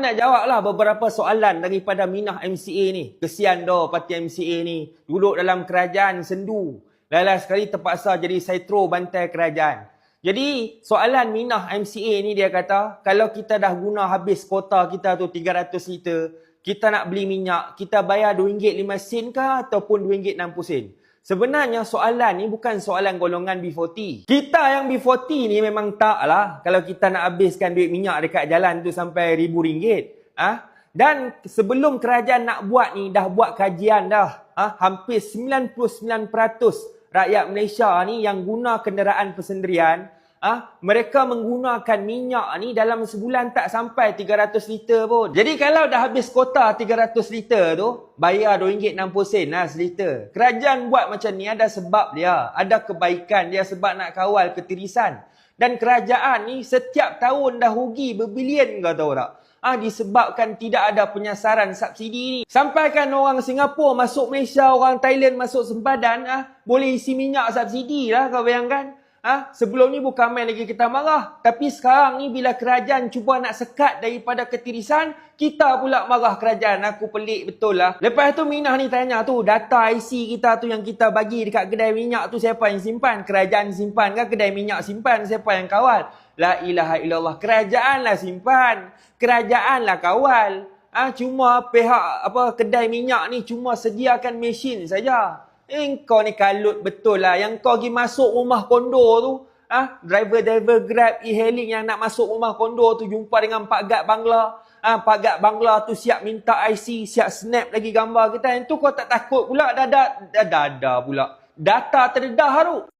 nak jawab lah beberapa soalan daripada Minah MCA ni. Kesian doh parti MCA ni. Duduk dalam kerajaan sendu. Lala sekali terpaksa jadi saitro bantai kerajaan. Jadi soalan Minah MCA ni dia kata, kalau kita dah guna habis kota kita tu 300 liter, kita nak beli minyak, kita bayar RM2.5 sen ke ataupun RM2.60 sen? Sebenarnya soalan ni bukan soalan golongan B40. Kita yang B40 ni memang tak lah kalau kita nak habiskan duit minyak dekat jalan tu sampai ribu ringgit. Ha? Dan sebelum kerajaan nak buat ni dah buat kajian dah. Ha? Hampir 99% rakyat Malaysia ni yang guna kenderaan persendirian Ah, ha? mereka menggunakan minyak ni dalam sebulan tak sampai 300 liter pun. Jadi kalau dah habis kota 300 liter tu, bayar RM2.60 lah seliter. Kerajaan buat macam ni ada sebab dia. Ada kebaikan dia sebab nak kawal ketirisan. Dan kerajaan ni setiap tahun dah rugi berbilion kau tahu tak? Ah ha, disebabkan tidak ada penyasaran subsidi ni. Sampaikan orang Singapura masuk Malaysia, orang Thailand masuk sempadan, ah ha, boleh isi minyak subsidi lah kau bayangkan. Ha? Sebelum ni bukan main lagi kita marah. Tapi sekarang ni bila kerajaan cuba nak sekat daripada ketirisan, kita pula marah kerajaan. Aku pelik betul lah. Lepas tu Minah ni tanya tu, data IC kita tu yang kita bagi dekat kedai minyak tu siapa yang simpan? Kerajaan simpan ke kedai minyak simpan? Siapa yang kawal? La ilaha illallah. Kerajaan lah simpan. Kerajaan lah kawal. Ha? Cuma pihak apa kedai minyak ni cuma sediakan mesin saja. Eh, kau ni kalut betul lah. Yang kau pergi masuk rumah kondo tu. Ah, driver-driver Grab e-hailing yang nak masuk rumah kondo tu jumpa dengan Pak Gad Bangla. Ah, Pak Gad Bangla tu siap minta IC, siap snap lagi gambar kita. Yang tu kau tak takut pula. Dada, dada, dada pula. Data terdedah tu.